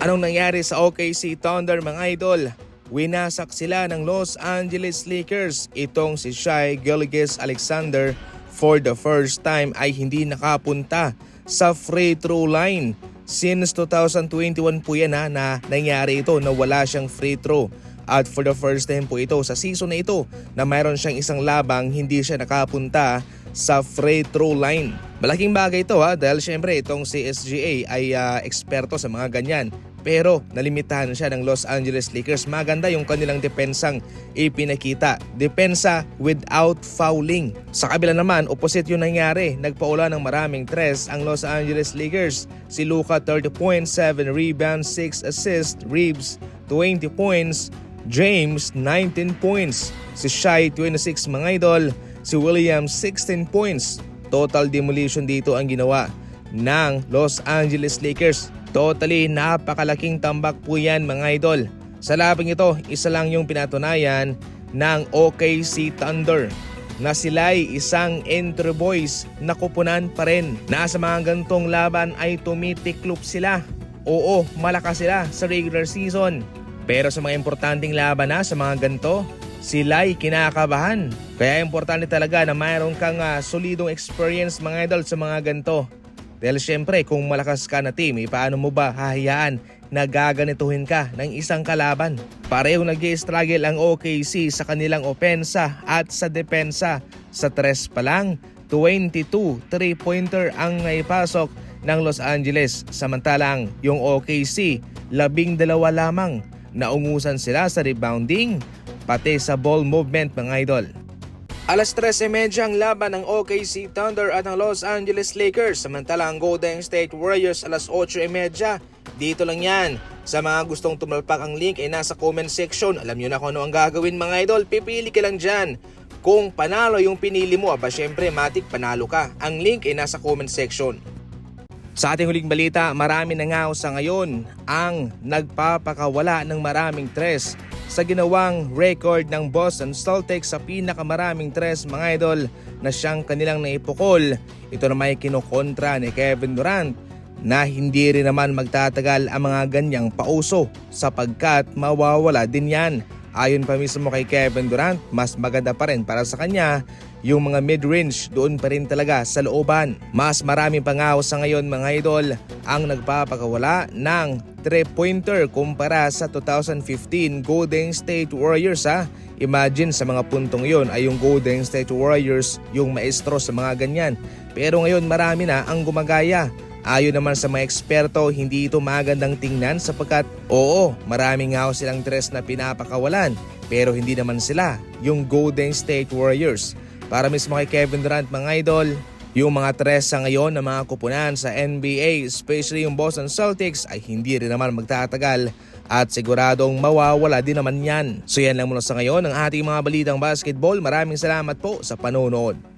Anong nangyari sa OKC Thunder mga idol? Winasak sila ng Los Angeles Lakers. Itong si Shai Gilgeous Alexander for the first time ay hindi nakapunta sa free throw line. Since 2021 po yan ha, na nangyari ito na wala siyang free throw. At for the first time po ito sa season na ito na mayroon siyang isang labang hindi siya nakapunta sa free throw line. Malaking bagay ito ha dahil syempre itong si SGA ay ah, eksperto sa mga ganyan. Pero nalimitahan siya ng Los Angeles Lakers. Maganda yung kanilang depensang ipinakita. Depensa without fouling. Sa kabila naman, opposite yung nangyari. Nagpaula ng maraming tres ang Los Angeles Lakers. Si Luka 30 points, 7 rebounds, 6 assists, Reeves 20 points, James 19 points, si Shai 26 mga idol, si Williams 16 points. Total demolition dito ang ginawa ng Los Angeles Lakers. Totally napakalaking tambak po yan mga idol. Sa labang ito, isa lang yung pinatunayan ng OKC Thunder na sila'y isang entry boys na kupunan pa rin. Nasa mga gantong laban ay tumitiklop sila. Oo, malakas sila sa regular season. Pero sa mga importanteng laban na sa mga ganto, sila'y kinakabahan. Kaya importante talaga na mayroon kang ah, solidong experience mga idol sa mga ganto. Dahil syempre kung malakas ka na team, paano mo ba hahayaan na gaganituhin ka ng isang kalaban? Pareho nag struggle ang OKC sa kanilang opensa at sa depensa. Sa tres pa lang, 22 3-pointer ang naipasok ng Los Angeles. Samantalang yung OKC, labing dalawa lamang. Naungusan sila sa rebounding, pati sa ball movement mga idol. Alas 13.30 ang laban ng OKC Thunder at ng Los Angeles Lakers. Samantala ang Golden State Warriors alas 8.30. Dito lang yan. Sa mga gustong tumalpak ang link ay nasa comment section. Alam nyo na kung ano ang gagawin mga idol. Pipili ka lang dyan. Kung panalo yung pinili mo, aba syempre matik panalo ka. Ang link ay nasa comment section. Sa ating huling balita, marami na nga sa ngayon ang nagpapakawala ng maraming tres sa ginawang record ng Boston Celtics sa pinakamaraming tres mga idol na siyang kanilang naipukol. Ito na may kinokontra ni Kevin Durant na hindi rin naman magtatagal ang mga ganyang pauso sapagkat mawawala din yan. Ayon pa mismo kay Kevin Durant, mas maganda pa rin para sa kanya yung mga mid-range doon pa rin talaga sa looban. Mas marami pa nga sa ngayon mga idol ang nagpapakawala ng 3-pointer kumpara sa 2015 Golden State Warriors ha. Imagine sa mga puntong yon ay yung Golden State Warriors yung maestro sa mga ganyan. Pero ngayon marami na ang gumagaya. Ayon naman sa mga eksperto, hindi ito magandang tingnan sapagkat oo, maraming nga silang tres na pinapakawalan pero hindi naman sila yung Golden State Warriors. Para mismo kay Kevin Durant mga idol, yung mga tres sa ngayon na mga kupunan sa NBA, especially yung Boston Celtics ay hindi rin naman magtatagal at siguradong mawawala din naman yan. So yan lang muna sa ngayon ang ating mga balitang basketball. Maraming salamat po sa panonood.